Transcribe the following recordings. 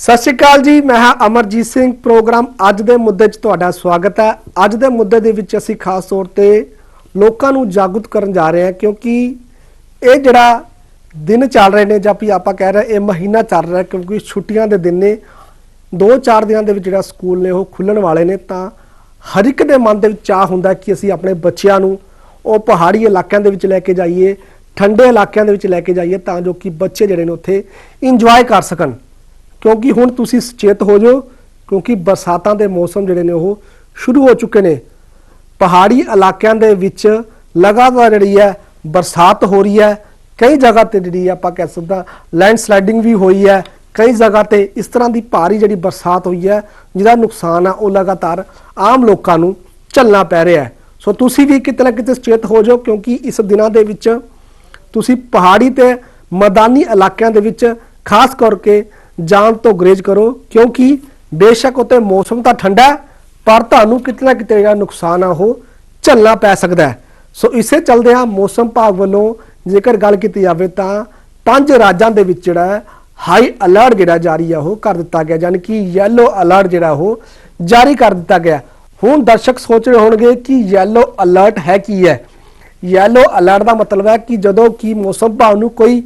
ਸਤਿ ਸ਼੍ਰੀ ਅਕਾਲ ਜੀ, ਮੈਂ ਹਾਂ ਅਮਰਜੀਤ ਸਿੰਘ। ਪ੍ਰੋਗਰਾਮ ਅੱਜ ਦੇ ਮੁੱਦੇ 'ਚ ਤੁਹਾਡਾ ਸਵਾਗਤ ਹੈ। ਅੱਜ ਦੇ ਮੁੱਦੇ ਦੇ ਵਿੱਚ ਅਸੀਂ ਖਾਸ ਤੌਰ ਤੇ ਲੋਕਾਂ ਨੂੰ ਜਾਗਰੂਕ ਕਰਨ ਜਾ ਰਹੇ ਹਾਂ ਕਿਉਂਕਿ ਇਹ ਜਿਹੜਾ ਦਿਨ ਚੱਲ ਰਹੇ ਨੇ ਜਾਂ ਵੀ ਆਪਾਂ ਕਹਿ ਰਹੇ ਇਹ ਮਹੀਨਾ ਚੱਲ ਰਿਹਾ ਕਿਉਂਕਿ ਛੁੱਟੀਆਂ ਦੇ ਦਿਨ ਨੇ 2-4 ਦਿਨਾਂ ਦੇ ਵਿੱਚ ਜਿਹੜਾ ਸਕੂਲ ਨੇ ਉਹ ਖੁੱਲਣ ਵਾਲੇ ਨੇ, ਤਾਂ ਹਰ ਇੱਕ ਦੇ ਮਨ ਦੇ ਵਿੱਚ ਚਾਹ ਹੁੰਦਾ ਕਿ ਅਸੀਂ ਆਪਣੇ ਬੱਚਿਆਂ ਨੂੰ ਉਹ ਪਹਾੜੀ ਇਲਾਕਿਆਂ ਦੇ ਵਿੱਚ ਲੈ ਕੇ ਜਾਈਏ, ਠੰਡੇ ਇਲਾਕਿਆਂ ਦੇ ਵਿੱਚ ਲੈ ਕੇ ਜਾਈਏ ਤਾਂ ਜੋ ਕਿ ਬੱਚੇ ਜਿਹੜੇ ਨੇ ਉੱਥੇ ਇੰਜੋਏ ਕਰ ਸਕਣ। ਕਿਉਂਕਿ ਹੁਣ ਤੁਸੀਂ ਸੁਚੇਤ ਹੋ ਜਾਓ, ਕਿਉਂਕਿ ਬਰਸਾਤਾਂ ਦੇ ਮੌਸਮ ਜਿਹੜੇ ਨੇ ਉਹ ਸ਼ੁਰੂ ਹੋ ਚੁੱਕੇ ਨੇ। ਪਹਾੜੀ ਇਲਾਕਿਆਂ ਦੇ ਵਿੱਚ ਲਗਾਤਾਰ ਜਿਹੜੀ ਹੈ ਬਰਸਾਤ ਹੋ ਰਹੀ ਹੈ। ਕਈ ਜਗ੍ਹਾ ਤੇ ਜਿਹੜੀ ਆਪਾਂ ਕਹਿ ਸਕਦਾ ਲੈਂਡ ਸਲਾਈਡਿੰਗ ਵੀ ਹੋਈ ਹੈ। ਕਈ ਜਗ੍ਹਾ ਤੇ ਇਸ ਤਰ੍ਹਾਂ ਦੀ ਭਾਰੀ ਜਿਹੜੀ ਬਰਸਾਤ ਹੋਈ ਹੈ, ਜਿਹਦਾ ਨੁਕਸਾਨ ਆ, ਉਹ ਲਗਾਤਾਰ ਆਮ ਲੋਕਾਂ ਨੂੰ ਝੱਲਣਾ ਪੈ ਰਿਹਾ ਹੈ। ਸੋ ਤੁਸੀਂ ਵੀ ਕਿਤੇ ਨਾ ਕਿਤੇ ਸੁਚੇਤ ਹੋ ਜਾਓ, ਕਿਉਂਕਿ ਇਸ ਦਿਨਾਂ ਦੇ ਵਿੱਚ ਤੁਸੀਂ ਪਹਾੜੀ ਤੇ ਮੈਦਾਨੀ ਇਲਾਕਿਆਂ ਦੇ ਵਿੱਚ, ਖਾਸ ਕਰਕੇ ਜਾਣ ਤੋਂ ਗਰੇਜ ਕਰੋ, ਕਿਉਂਕਿ ਬੇਸ਼ੱਕ ਉਤੇ ਮੌਸਮ ਤਾਂ ਠੰਡਾ ਪਰ ਤੁਹਾਨੂੰ ਕਿਤੇ ਨਾ ਕਿਤੇ ਜਿਹੜਾ ਨੁਕਸਾਨ ਆ ਉਹ ਝੱਲਣਾ ਪੈ ਸਕਦਾ ਹੈ। ਸੋ ਇਸੇ ਚੱਲਦੇ ਆ ਮੌਸਮ ਭਾਗ ਵੱਲੋਂ ਜੇਕਰ ਗੱਲ ਕੀਤੀ ਜਾਵੇ ਤਾਂ ਪੰਜ ਰਾਜਾਂ ਦੇ ਵਿੱਚ ਜਿਹੜਾ ਹਾਈ ਅਲਰਟ ਜਿਹੜਾ ਜਾਰੀ ਆ ਉਹ ਕਰ ਦਿੱਤਾ ਗਿਆ ਯਾਨੀ ਕਿ ਯੈਲੋ ਅਲਰਟ ਜਿਹੜਾ ਉਹ ਜਾਰੀ ਕਰ ਦਿੱਤਾ ਗਿਆ। ਹੁਣ ਦਰਸ਼ਕ ਸੋਚ ਰਹੇ ਹੋਣਗੇ ਕਿ ਯੈਲੋ ਅਲਰਟ ਹੈ ਕੀ ਹੈ। ਯੈਲੋ ਅਲਰਟ ਦਾ ਮਤਲਬ ਹੈ ਕਿ ਜਦੋਂ ਕਿ ਮੌਸਮ ਭਾਵ ਨੂੰ ਕੋਈ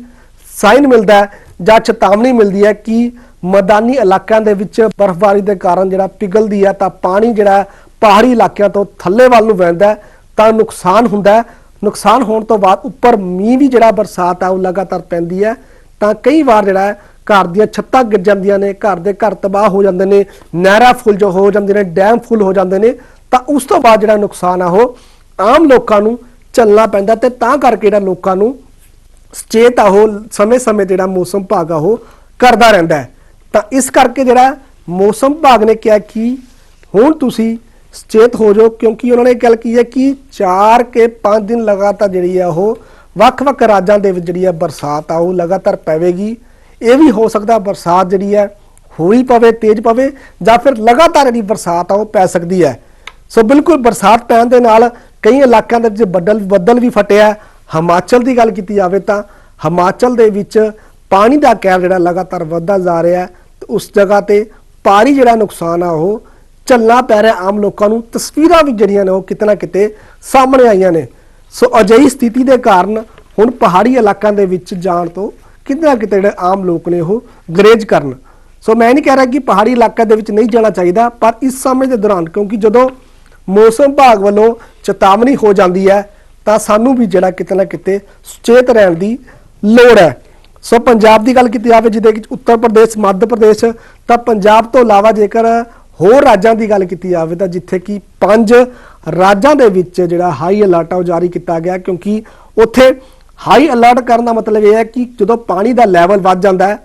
ਸਾਈਨ ਮਿਲਦਾ ਹੈ ਜਾਂ ਚੇਤਾਵਨੀ ਮਿਲਦੀ ਹੈ ਕਿ ਮੈਦਾਨੀ ਇਲਾਕਿਆਂ ਦੇ ਵਿੱਚ ਬਰਫ਼ਬਾਰੀ ਦੇ ਕਾਰਨ ਜਿਹੜਾ ਪਿਘਲਦੀ ਹੈ ਤਾਂ ਪਾਣੀ ਜਿਹੜਾ ਪਹਾੜੀ ਇਲਾਕਿਆਂ ਤੋਂ ਥੱਲੇ ਵੱਲ ਨੂੰ ਵਹਿੰਦਾ ਤਾਂ ਨੁਕਸਾਨ ਹੁੰਦਾ ਨੁਕਸਾਨ ਹੋਣ ਤੋਂ ਬਾਅਦ ਉੱਪਰ ਮੀਂਹ ਵੀ ਜਿਹੜਾ ਬਰਸਾਤ ਆ ਉਹ ਲਗਾਤਾਰ ਪੈਂਦੀ ਹੈ। ਤਾਂ ਕਈ ਵਾਰ ਜਿਹੜਾ ਘਰ ਦੀਆਂ ਛੱਤਾਂ ਗਿਰ ਜਾਂਦੀਆਂ ਨੇ, ਘਰ ਦੇ ਘਰ ਤਬਾਹ ਹੋ ਜਾਂਦੇ ਨੇ, ਨਹਿਰਾਂ ਫੁੱਲ ਜੋ ਹੋ ਜਾਂਦੇ ਨੇ, ਡੈਮ ਫੁੱਲ ਹੋ ਜਾਂਦੇ ਨੇ, ਤਾਂ ਉਸ ਤੋਂ ਬਾਅਦ ਜਿਹੜਾ ਨੁਕਸਾਨ ਆ ਉਹ ਆਮ ਲੋਕਾਂ ਨੂੰ ਝੱਲਣਾ ਪੈਂਦਾ ਤੇ ਤਾਂ ਕਰਕੇ ਜਿਹੜਾ ਲੋਕਾਂ ਨੂੰ ਸਚੇਤ ਆ ਉਹ ਸਮੇਂ-ਸਮੇਂ ਜਿਹੜਾ ਮੌਸਮ ਭਾਗ ਆ ਉਹ ਕਰਦਾ ਰਹਿੰਦਾ ਤਾਂ ਇਸ ਕਰਕੇ ਜਿਹੜਾ ਮੌਸਮ ਭਾਗ ਨੇ ਕਿਹਾ ਕਿ ਹੁਣ ਤੁਸੀਂ ਸਚੇਤ ਹੋ ਜਾਓ, ਕਿਉਂਕਿ ਉਹਨਾਂ ਨੇ ਗੱਲ ਕੀ ਹੈ ਕਿ 4 ਕੇ 5 ਦਿਨ ਲਗਾਤਾਰ ਜਿਹੜੀ ਆ ਉਹ ਵੱਖ-ਵੱਖ ਰਾਜਾਂ ਦੇ ਵਿੱਚ ਜਿਹੜੀ ਆ ਬਰਸਾਤ ਆ, ਉਹ ਲਗਾਤਾਰ ਪਵੇਗੀ। ਇਹ ਵੀ ਹੋ ਸਕਦਾ ਬਰਸਾਤ ਜਿਹੜੀ ਹੈ ਹੋਈ ਪਵੇ, ਤੇਜ਼ ਪਵੇ ਜਾਂ ਫਿਰ ਲਗਾਤਾਰ ਜਿਹੜੀ ਬਰਸਾਤ ਆ ਉਹ ਪੈ ਸਕਦੀ ਹੈ। ਸੋ ਬਿਲਕੁਲ ਬਰਸਾਤ ਪੈਣ ਦੇ ਨਾਲ ਕਈ ਇਲਾਕਿਆਂ ਦੇ ਵਿੱਚ ਬੱਦਲ ਬੱਦਲ ਵੀ ਫਟਿਆ ਹਿਮਾਚਲ ਦੀ ਗੱਲ ਕੀਤੀ ਜਾਵੇ ਤਾਂ ਹਿਮਾਚਲ ਦੇ ਵਿੱਚ ਪਾਣੀ ਦਾ ਕਹਿਰ ਜਿਹੜਾ ਲਗਾਤਾਰ ਵੱਧਦਾ ਜਾ ਰਿਹਾ ਹੈ ਤੇ ਉਸ ਜਗ੍ਹਾ ਤੇ ਪਾਰੀ ਜਿਹੜਾ ਨੁਕਸਾਨ ਆ, ਉਹ ਝੱਲਣਾ ਪੈ ਰਿਹਾ ਆਮ ਲੋਕਾਂ ਨੂੰ ਤਸਵੀਰਾਂ ਵੀ ਜਿਹੜੀਆਂ ਨੇ ਉਹ ਕਿਤੇ ਨਾ ਕਿਤੇ ਸਾਹਮਣੇ ਆਈਆਂ ਨੇ। ਸੋ ਅਜਿਹੀ ਸਥਿਤੀ ਦੇ ਕਾਰਨ ਹੁਣ ਪਹਾੜੀ ਇਲਾਕਿਆਂ ਦੇ ਵਿੱਚ ਜਾਣ ਤੋਂ ਕਿਤੇ ਨਾ ਕਿਤੇ ਜਿਹੜੇ ਆਮ ਲੋਕ ਨੇ ਉਹ ਗਰੇਜ ਕਰਨ। ਸੋ ਮੈਂ ਨਹੀਂ ਕਹਿ ਰਿਹਾ ਕਿ ਪਹਾੜੀ ਇਲਾਕਿਆਂ ਦੇ ਵਿੱਚ ਨਹੀਂ ਜਾਣਾ ਚਾਹੀਦਾ, ਪਰ ਇਸ ਸਮੇਂ ਦੇ ਦੌਰਾਨ ਕਿਉਂਕਿ ਜਦੋਂ ਮੌਸਮ ਵਿਭਾਗ ਵੱਲੋਂ ਚੇਤਾਵਨੀ ਹੋ ਜਾਂਦੀ ਹੈ ਤਾਂ ਸਾਨੂੰ ਵੀ ਜਿਹੜਾ ਕਿਤੇ ਨਾ ਕਿਤੇ ਸੁਚੇਤ ਰਹਿਣ ਦੀ ਲੋੜ ਹੈ ਸੋ ਪੰਜਾਬ ਦੀ ਗੱਲ ਕੀਤੀ ਜਾਵੇ ਜਿਹਦੇ ਵਿੱਚ ਉੱਤਰ ਪ੍ਰਦੇਸ਼, ਮੱਧ ਪ੍ਰਦੇਸ਼, ਤਾਂ ਪੰਜਾਬ ਤੋਂ ਇਲਾਵਾ ਜੇਕਰ ਹੋਰ ਰਾਜਾਂ ਦੀ ਗੱਲ ਕੀਤੀ ਜਾਵੇ, ਤਾਂ ਜਿੱਥੇ ਕਿ ਪੰਜ ਰਾਜਾਂ ਦੇ ਵਿੱਚ ਜਿਹੜਾ ਹਾਈ ਅਲਰਟ ਆ ਉਹ ਜਾਰੀ ਕੀਤਾ ਗਿਆ, ਕਿਉਂਕਿ ਉੱਥੇ ਹਾਈ ਅਲਰਟ ਕਰਨ ਦਾ ਮਤਲਬ ਇਹ ਹੈ ਕਿ ਜਦੋਂ ਪਾਣੀ ਦਾ ਲੈਵਲ ਵੱਧ ਜਾਂਦਾ ਹੈ,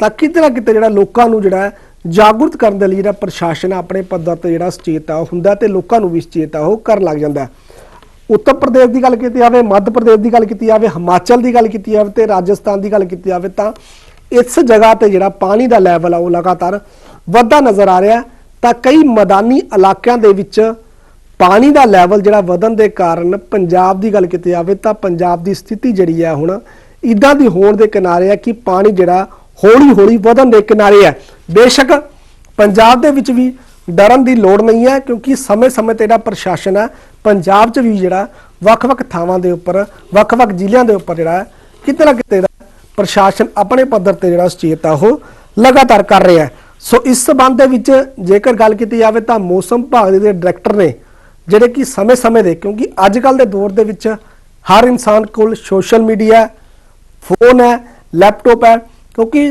ਤਾਂ ਕਿਤੇ ਨਾ ਕਿਤੇ ਜਿਹੜਾ ਲੋਕਾਂ ਨੂੰ ਜਿਹੜਾ ਜਾਗਰੂਕ ਕਰਨ ਦੇ ਲਈ ਜਿਹੜਾ ਪ੍ਰਸ਼ਾਸਨ ਆਪਣੇ ਪੱਧਰ ਤੇ ਜਿਹੜਾ ਸੁਚੇਤ ਆ, ਉਹ ਹੁੰਦਾ ਤੇ ਲੋਕਾਂ ਨੂੰ ਵੀ ਸੁਚੇਤ ਆ, ਉਹ ਕਰਨ ਲੱਗ ਜਾਂਦਾ ਹੈ। ਉੱਤਰ ਪ੍ਰਦੇਸ਼ ਦੀ ਗੱਲ ਕੀਤੀ ਜਾਵੇ, ਮੱਧ ਪ੍ਰਦੇਸ਼ ਦੀ ਗੱਲ ਕੀਤੀ ਜਾਵੇ, ਹਿਮਾਚਲ ਦੀ ਗੱਲ ਕੀਤੀ ਜਾਵੇ ਤੇ ਰਾਜਸਥਾਨ ਦੀ ਗੱਲ ਕੀਤੀ ਜਾਵੇ ਤਾਂ ਇਸ ਜਗ੍ਹਾ ਤੇ ਜਿਹੜਾ ਪਾਣੀ ਦਾ ਲੈਵਲ ਆ ਉਹ ਲਗਾਤਾਰ ਵੱਧਦਾ ਨਜ਼ਰ ਆ ਰਿਹਾ ਤਾਂ ਕਈ ਮੈਦਾਨੀ ਇਲਾਕਿਆਂ ਦੇ ਵਿੱਚ ਪਾਣੀ ਦਾ ਲੈਵਲ ਜਿਹੜਾ ਵਧਣ ਦੇ ਕਾਰਨ ਪੰਜਾਬ ਦੀ ਗੱਲ ਕੀਤੀ ਜਾਵੇ ਤਾਂ ਪੰਜਾਬ ਦੀ ਸਥਿਤੀ ਜਿਹੜੀ ਹੈ ਹੁਣ ਇਦਾਂ ਦੀ ਹੋਣ ਦੇ ਕਿਨਾਰੇ ਹੈ ਕਿ ਪਾਣੀ ਜਿਹੜਾ ਹੌਲੀ ਹੌਲੀ ਵਧਣ ਦੇ ਕਿਨਾਰੇ ਹੈ। ਬੇਸ਼ੱਕ ਪੰਜਾਬ ਦੇ ਵਿੱਚ ਵੀ ਡਰਨ ਦੀ ਲੋੜ ਨਹੀਂ ਹੈ ਕਿਉਂਕਿ ਸਮੇਂ-ਸਮੇਂ ਤੇ ਜਿਹੜਾ ਪ੍ਰਸ਼ਾਸਨ ਹੈ ਪੰਜਾਬ 'ਚ ਵੀ ਜਿਹੜਾ ਵੱਖ-ਵੱਖ ਥਾਵਾਂ ਦੇ ਉੱਪਰ ਵੱਖ-ਵੱਖ ਜ਼ਿਲ੍ਹਿਆਂ ਦੇ ਉੱਪਰ ਜਿਹੜਾ ਹੈ, ਕਿਤੇ ਨਾ ਕਿਤੇ ਦਾ ਪ੍ਰਸ਼ਾਸਨ ਆਪਣੇ ਪੱਧਰ ਤੇ ਜਿਹੜਾ ਸੁਚੇਤ ਆ ਉਹ ਲਗਾਤਾਰ ਕਰ ਰਿਹਾ ਹੈ। ਸੋ ਇਸ ਸਬੰਧ ਦੇ ਵਿੱਚ ਜੇਕਰ ਗੱਲ ਕੀਤੀ ਜਾਵੇ ਤਾਂ ਮੌਸਮ ਵਿਭਾਗ ਦੇ ਡਾਇਰੈਕਟਰ ਨੇ ਜਿਹੜੇ ਕਿ ਸਮੇਂ-ਸਮੇਂ ਦੇ ਕਿਉਂਕਿ ਅੱਜ ਕੱਲ ਦੇ ਦੌਰ ਦੇ ਵਿੱਚ ਹਰ ਇਨਸਾਨ ਕੋਲ ਸੋਸ਼ਲ ਮੀਡੀਆ ਫੋਨ ਹੈ ਲੈਪਟਾਪ ਹੈ ਕਿਉਂਕਿ